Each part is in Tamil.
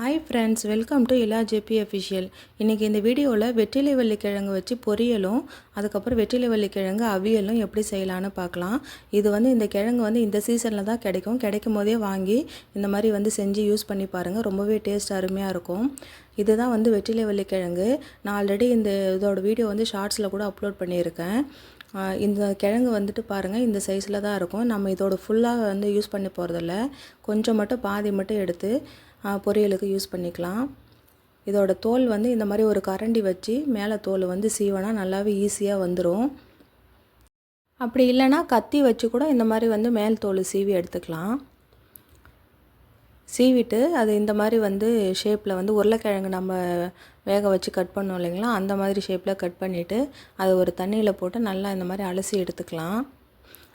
Hi friends welcome to Ila JP official இன்றைக்கி இந்த வீடியோவில் வெற்றிலை வள்ளிக்கிழங்கு வச்சு பொரியலும் அதுக்கப்புறம் வெற்றிலை வள்ளிக்கிழங்கு அவியலும் எப்படி செய்யலான்னு பார்க்கலாம். இது வந்து இந்த கிழங்கு வந்து இந்த சீசனில் தான் கிடைக்கும். கிடைக்கும் போதே வாங்கி இந்த மாதிரி வந்து செஞ்சு யூஸ் பண்ணி பாருங்கள் ரொம்பவே டேஸ்ட் அருமையாக இருக்கும். இதுதான் வந்து வெற்றிலை வள்ளிக்கிழங்கு நான் ஆல்ரெடி இந்த இதோட வீடியோ வந்து ஷார்ட்ஸில் கூட அப்லோட் பண்ணியிருக்கேன். இந்த கிழங்கு வந்துட்டு பாருங்கள் இந்த சைஸில் தான் இருக்கும். நம்ம இதோட ஃபுல்லாக வந்து யூஸ் பண்ணி போகிறதில்ல கொஞ்சம் மட்டும் பாதி மட்டும் எடுத்து பொரியலுக்கு யூஸ் பண்ணிக்கலாம். இதோட தோல் வந்து இந்த மாதிரி ஒரு கரண்டி வச்சு மேலே தோல் வந்து சீவனா நல்லாவே ஈஸியாக வந்துடும் அப்படி இல்லைன்னா கத்தி வச்சு கூட இந்த மாதிரி வந்து மேல் தோல் சீவி எடுத்துக்கலாம். சீவிட்டு அது இந்த மாதிரி வந்து ஷேப்பில் வந்து உருளைக்கிழங்கு நம்ம வேக வச்சு கட் பண்ணோம் இல்லைங்களா? அந்த மாதிரி ஷேப்பில் கட் பண்ணிவிட்டு அதை ஒரு தண்ணியில் போட்டு நல்லா இந்த மாதிரி அலசி எடுத்துக்கலாம்.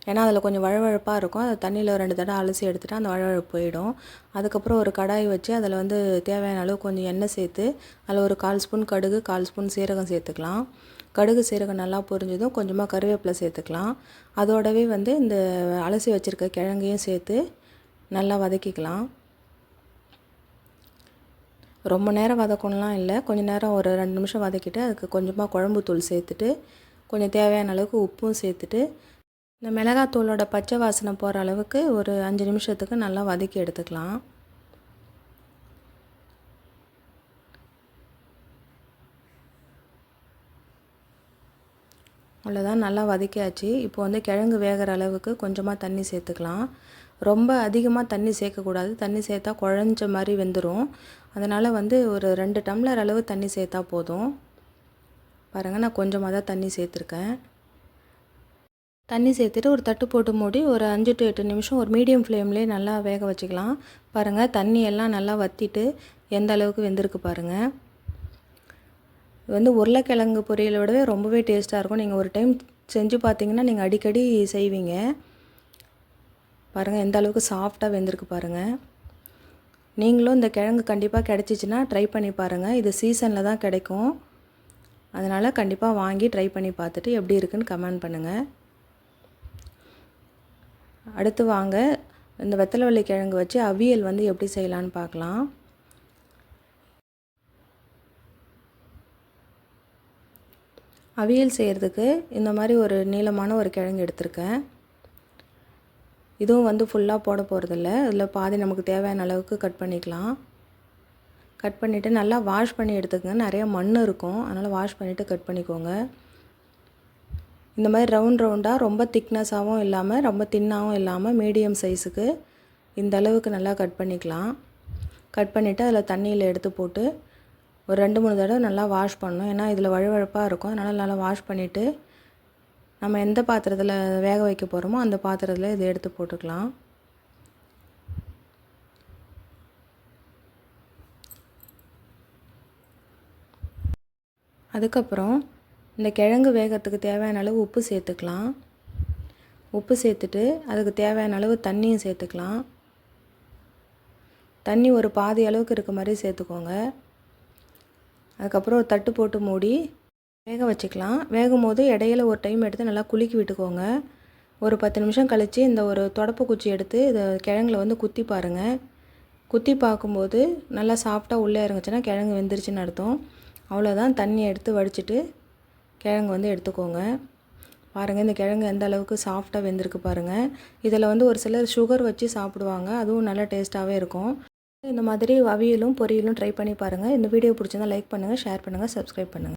ஏன்னா அதில் கொஞ்சம் வழவழப்பாக இருக்கும். அதை தண்ணியில் ரெண்டு தடவை அலசி எடுத்துகிட்டு அந்த வழவழப்பு போயிடும். அதுக்கப்புறம் ஒரு கடாய் வச்சு அதில் வந்து தேவையான அளவு கொஞ்சம் எண்ணெய் சேர்த்து அதில் ஒரு கால் ஸ்பூன் கடுகு கால் ஸ்பூன் சீரகம் சேர்த்துக்கலாம். கடுகு சீரகம் நல்லா பொரிஞ்சதும் கொஞ்சமாக கருவேப்பிலை சேர்த்துக்கலாம். அதோடவே வந்து இந்த அலசி வச்சுருக்க கிழங்கையும் சேர்த்து நல்லா வதக்கிக்கலாம். ரொம்ப நேரம் வதக்கணும்லாம் இல்லை. கொஞ்சம் நேரம் ஒரு ரெண்டு நிமிஷம் வதக்கிட்டு அதுக்கு கொஞ்சமாக குழம்பு தூள் சேர்த்துட்டு கொஞ்சம் தேவையான அளவுக்கு உப்பும் சேர்த்துட்டு இந்த மிளகாத்தூளோட பச்சை வாசனை போகிற அளவுக்கு ஒரு அஞ்சு நிமிஷத்துக்கு நல்லா வதக்கி எடுத்துக்கலாம். அவ்வளோதான் நல்லா வதக்கியாச்சு. இப்போ வந்து கிழங்கு வேகிற அளவுக்கு கொஞ்சமாக தண்ணி சேர்த்துக்கலாம். ரொம்ப அதிகமாக தண்ணி சேர்க்கக்கூடாது. தண்ணி சேர்த்தா குழஞ்ச மாதிரி வெந்துடும் அதனால் வந்து ஒரு ரெண்டு டம்ளர் அளவு தண்ணி சேர்த்தா போதும். பாருங்கள் நான் கொஞ்சமாக தான் தண்ணி சேர்த்துருக்கேன். தண்ணி சேர்த்துட்டு ஒரு தட்டு போட்டு மூடி ஒரு அஞ்சு டு எட்டு நிமிஷம் ஒரு மீடியம் ஃப்ளேம்லேயே நல்லா வேக வச்சுக்கலாம். பாருங்கள் தண்ணி எல்லாம் நல்லா வற்றிட்டு எந்த அளவுக்கு வெந்திருக்கு பாருங்கள் இது வந்து உருளைக்கிழங்கு பொரியலை விடவே ரொம்பவே டேஸ்ட்டாக இருக்கும். நீங்கள் ஒரு டைம் செஞ்சு பார்த்தீங்கன்னா நீங்கள் அடிக்கடி செய்வீங்க. பாருங்கள் எந்த அளவுக்கு சாஃப்டாக வெந்திருக்கு பாருங்கள் நீங்களும் இந்த கிழங்கு கண்டிப்பாக கிடச்சிச்சின்னா ட்ரை பண்ணி பாருங்கள் இது சீசனில் தான் கிடைக்கும். அதனால் கண்டிப்பாக வாங்கி ட்ரை பண்ணி பார்த்துட்டு எப்படி இருக்குன்னு கமெண்ட் பண்ணுங்கள் அடுத்து வாங்க இந்த வெத்தலைவள்ளி கிழங்கு வச்சு அவியல் வந்து எப்படி செய்யலான்னு பார்க்கலாம். அவியல் செய்கிறதுக்கு இந்த மாதிரி ஒரு நீளமான ஒரு கிழங்கு எடுத்திருக்கேன். இதுவும் வந்து ஃபுல்லாக போட போகிறதில்ல இதில் பாதி நமக்கு தேவையான அளவுக்கு கட் பண்ணிக்கலாம். கட் பண்ணிவிட்டு நல்லா வாஷ் பண்ணி எடுத்துக்கங்க. நிறைய மண் இருக்கும். அதனால் வாஷ் பண்ணிவிட்டு கட் பண்ணிக்கோங்க. இந்த மாதிரி ரவுண்ட் ரவுண்டாக ரொம்ப திக்னஸாகவும் இல்லாமல் ரொம்ப தின்னாகவும் இல்லாமல் மீடியம் சைஸுக்கு இந்த அளவுக்கு நல்லா கட் பண்ணிக்கலாம். கட் பண்ணிவிட்டு அதில் தண்ணியில் எடுத்து போட்டு ஒரு ரெண்டு மூணு தடவை நல்லா வாஷ் பண்ணணும். ஏன்னா இதில் வழுவழுப்பாக இருக்கும். அதனால் நல்லா வாஷ் பண்ணிவிட்டு நம்ம எந்த பாத்திரத்தில் வேக வைக்க போகிறோமோ அந்த பாத்திரத்தில் இதை எடுத்து போட்டுக்கலாம். அதுக்கப்புறம் இந்த கிழங்கு வேகிறதுக்கு தேவையான அளவு உப்பு சேர்த்துக்கலாம். உப்பு சேர்த்துட்டு அதுக்கு தேவையான அளவு தண்ணியும் சேர்த்துக்கலாம். தண்ணி ஒரு பாதி அளவுக்கு இருக்க மாதிரி சேர்த்துக்கோங்க. அதுக்கப்புறம் ஒரு தட்டு போட்டு மூடி வேக வச்சுக்கலாம். வேகும் போது இடையில ஒரு டைம் எடுத்து நல்லா குலுக்கி விட்டுக்கோங்க. ஒரு பத்து நிமிஷம் கழித்து இந்த ஒரு தொடப்பு குச்சி எடுத்து இதை கிழங்குல வந்து குத்தி பாருங்கள் குத்தி பார்க்கும்போது நல்லா சாஃப்டாக உள்ளே இறங்குச்சுன்னா கிழங்கு வெந்துருச்சுன்னு அர்த்தம். அவ்வளோதான் தண்ணி எடுத்து வடிச்சிட்டு கிழங்கு வந்து எடுத்துக்கோங்க. பாருங்கள் இந்த கிழங்கு எந்த அளவுக்கு சாஃப்டாக வெந்திருக்கு பாருங்கள் இதில் வந்து ஒரு சிலர் சுகர் வச்சு சாப்பிடுவாங்க. அதுவும் நல்லா டேஸ்ட்டாகவே இருக்கும். இந்த மாதிரி அவியலும் பொரியலும் ட்ரை பண்ணி பாருங்கள் இந்த வீடியோ பிடிச்சிருந்தா லைக் பண்ணுங்கள் ஷேர் பண்ணுங்கள் சப்ஸ்கிரைப் பண்ணுங்கள்